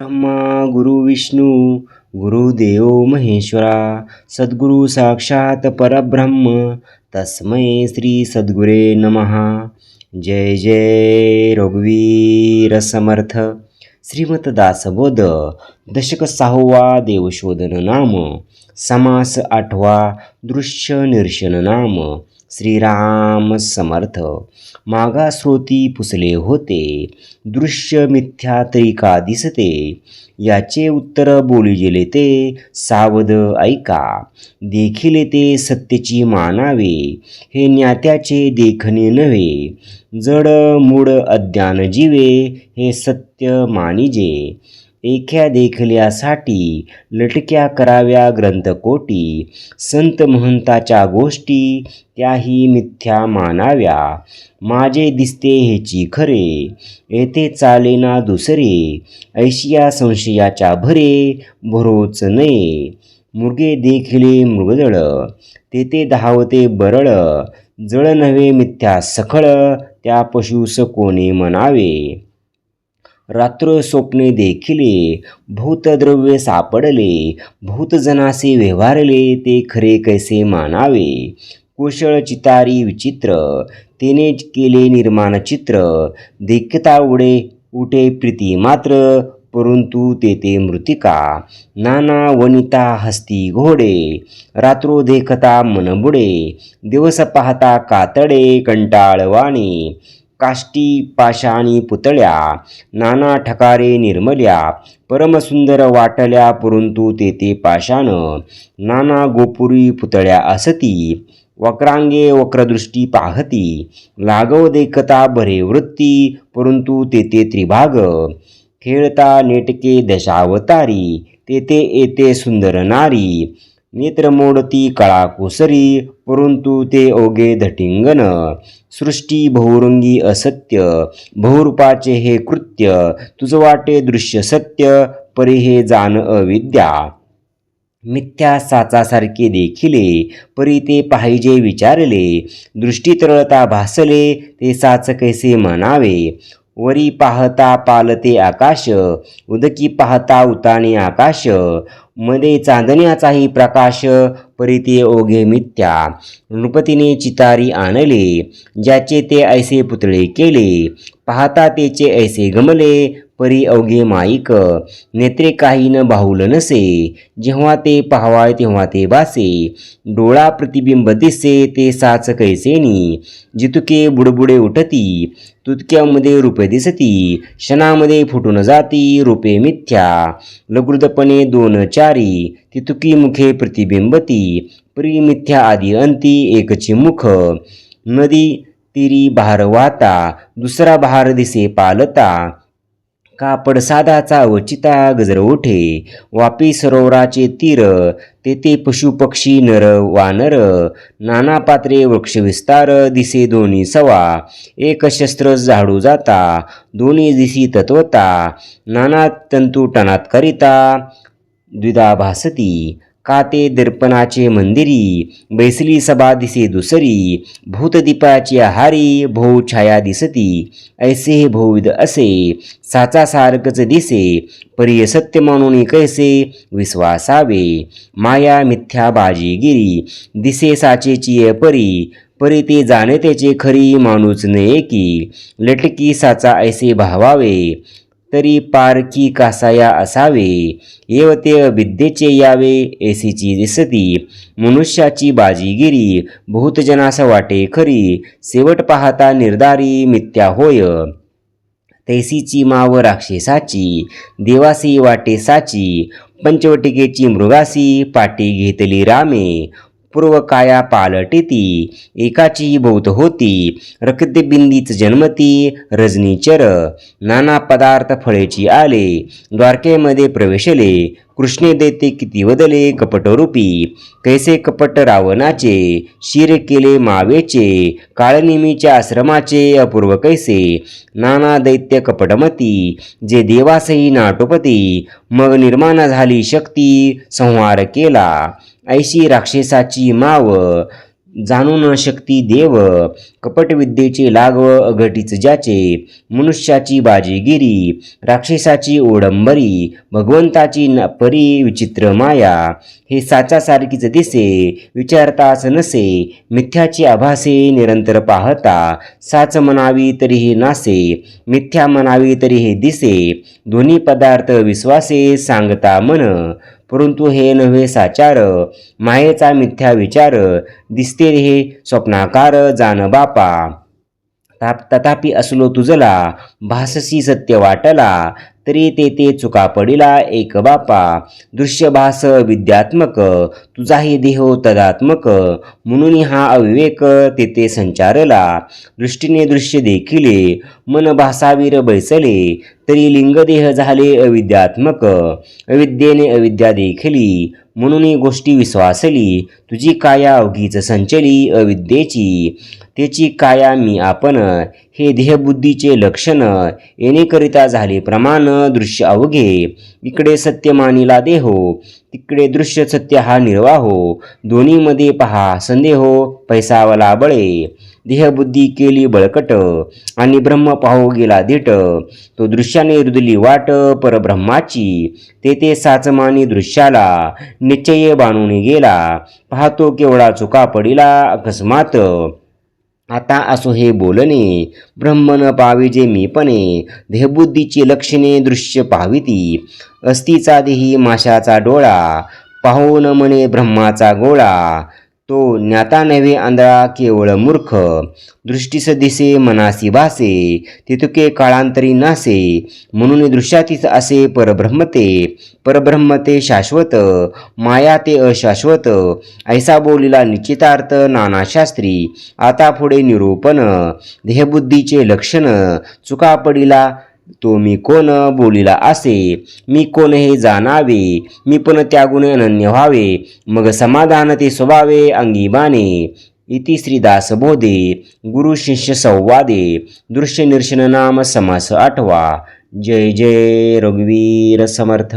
ब्रह्मा गुरु विष्णू गुरुदेव महेश्वरा सद्गुरु साक्षात परब्रह्म तस्मै श्री सद्गुरे नमः। जय जय रघुवीर समर्थ। श्रीमत दासबोध दशक सहावा देवशोधन नाम समास आठवा दृश्य निर्शन नाम। श्रीराम समर्थ. मागास्रोती पुसले होते. दृश्य मिथ्या तरी का दिसते? याचे उत्तर बोली गेले ते सावध ऐका. देखिले ते सत्यची मानावे. हे ज्ञात्याचे देखणे नव्हे. जड मूड अज्ञान जीवे हे सत्य मानिजे. एख्या देखल्यासाठी लटक्या कराव्या ग्रंथकोटी संत महंताच्या गोष्टी त्याही मिथ्या मानाव्या. माझे दिसते हेची खरे येथे चालेना दुसरे ऐशिया संशयाच्या भरे भरोच नये. मृगे देखिले मृगजळ तेथे धावते बरळ जळ नव्हे मिथ्या सखळ त्या पशुस कोणी म्हणावे? रात्र स्वप्ने देखिले भूतद्रव्य सापडले भूतजनासे व्यवहारले ते खरे कैसे मानावे? कुशळ चितारी विचित्र तेने केले निर्माण चित्र देखता उडे उठे प्रीती मात्र परंतु तेथे मृतिका नाना वनिता हस्ती घोडे रात्रो देखता मनबुडे दिवस पाहता कातडे कंटाळवाणी काष्टी पाशाणी पुतळ्या नाना ठकारे निर्मल्या परमसुंदर वाटल्या परंतु तेथे पाषाण नाना गोपुरी पुतळ्या असती वक्रांगे वक्रदृष्टी पाहती लागव देखता बरे वृत्ती परंतु तेथे त्रिभाग खेळता नेटके दशावतारी तेथे येते सुंदर नारी नेत्र मोडती कळा कोसरी परंतु ते ओघे धटिंगन. सृष्टी बहुरंगी असत्य बहुरूपाचे हे कृत्य तुझ वाटे दृश्य सत्य परी हे जाण अविद्या. मिथ्या साचासारखे देखिले परी ते पाहिजे विचारले दृष्टी तरळता भासले ते साच कैसे म्हणावे? वरी पाहता पालते आकाश उदकी पाहता उताने आकाश. मध्ये चांदण्याचाही प्रकाश परी ते ओघे मिथ्या. नृपतीने चितारी आणले ज्याचे ते ऐसे पुतळे केले. पाहता तेचे ऐसे गमले परी अवघे माईक. नेत्रे काही न बाहुल नसे जेव्हा ते पाहावाय तेव्हा ते बासे. डोळा प्रतिबिंब दिसे ते साच कैसेनी. जितुके बुडबुडे उठती तुतक्यामध्ये रूपे दिसती क्षणामध्ये फुटून जाती रूपे मिथ्या. लघुदपणे दोन चारी तितुकी मुखे प्रतिबिंबती परी मिथ्या आदी अंती एकची मुख. नदी तिरी बहार वाहता दुसरा बहार दिसे पालता. कापड साधाचा वचिता गजर उठे वापी सरोवराचे तीर तेथे पशुपक्षी नर वानर नाना पात्रे वृक्ष विस्तार दिसे दोन्ही सवा एक शस्त्र झाडू जाता दोन्ही दिसी तत्वता नाना तंतू टणात करिता द्विधा भासती काते दर्पणाचे मंदिरी बैसली सभा दिसे दुसरी भूतदीपाची हारी भोव छाया दिसती. ऐसे हे बहुविध असे साचा सारखच दिसे परी सत्य म्हणून कैसे विश्वासावे? माया मिथ्या बाजीगिरी दिसे साचेची परी परी ते जाणे त्याचे खरी माणूस नये की लटकी साचा ऐसे भावावे तरी पारकी कासाया असावे येवते विद्येचे यावे एसीची दिसती. मनुष्याची बाजीगिरी बहुतजनास वाटे खरी शेवट पाहता निर्धारी मिथ्या होय. तैसीची माव राक्षसाची देवासी वाटे साची पंचवटिकेची मृगासी पाटी घेतली रामे. पूर्व काया पालटिती एकाची बहुत होती रक्तबिंदीच जन्मती रजनीचर नाना पदार्थ फळेची आले द्वारकेमध्ये प्रवेशले कृष्णे देते किती वदले कपटरूपी. कैसे कपट रावणाचे शिर केले मावेचे काळनिमीच्या आश्रमाचे अपूर्व कैसे नाना दैत्य कपटमती जे देवासही नाटोपती मग निर्माण झाली शक्ती संहार केला. ऐशी राक्षसाची माव जाणू न शक्ती देव कपटविद्येचे लागव अघटीच ज्याचे मनुष्याची बाजीगिरी राक्षसाची ओडंबरी भगवंताची न परी विचित्र माया हे साचासारखीच दिसे विचारताच नसे मिथ्याची आभासे निरंतर पाहता साच म्हणावी तरी हे नासे मिथ्या म्हणावी तरी हे दिसे दोन्ही पदार्थ विश्वासे सांगता मन परंतु हे नव्हे साचार मायेचा मिथ्या विचार दिसते हे स्वप्नाकार जाण बापा ताप तथापि असलो तुझला भाससी सत्य वाटला तरी ते ते चुका पडिला एक बापा. दृश्यभास विद्यात्मक तुझाही देह तदात्मक म्हणून हा अविवेक तेथे संचारला. दृष्टीने दृश्य देखिले मन भासावीर बैसले तरी लिंगदेह झाले अविद्यात्मक. अविद्येने अविद्या देखिली म्हणून गोष्टी विश्वासली. तुझी काया अवघीच संचली अविद्येची. त्याची काया मी आपण हे देहबुद्धीचे लक्षण येणेकरिता झाले प्रमाण दृश्य अवघे. इकडे सत्य मानिला देहो तिकडे दृश्य सत्य हा निर्वाहो. दोन्हीमध्ये पहा संदेहो पैसावला बळे देहबुद्धी केली बळकट आणि ब्रह्म पाहो गेला धीट. तो दृश्याने रुदली वाट परब्रह्माची. तेथे साचमानी दृश्याला निश्चय बाणून गेला. पाहतो केवढा चुका पडिला अकस्मात. आता असो हे बोलणे ब्रह्म न मी मीपणे देहबुद्धीची लक्षणे दृश्य पाविती. अस्तीचा देही माशाचा डोळा पाहून मने म्हणे ब्रह्माचा गोळा तो ज्ञाता नव्हे आंधळा केवळ मूर्ख दृष्टीस दिसे मनासी भासे तितुके काळांतरी नासे म्हणून दृश्यातीच असे परब्रह्मते परब्रह्मते शाश्वत माया ते अशाश्वत ऐसा बोलिला निश्चितार्थ नानाशास्त्री आता पुढे निरूपण देहबुद्धीचे लक्षण चुका पडिला तो मी कोण बोलीला असे? मी कोण हे जाणावे? मी पण त्यागुण अनन्य व्हावे. मग समाधान ते स्वभावे अंगी बाणे इति श्रीदासबोधे गुरु शिष्य संवादे. दृश्य निर्शन नाम समास आठवा. जय जय रघुवीर समर्थ.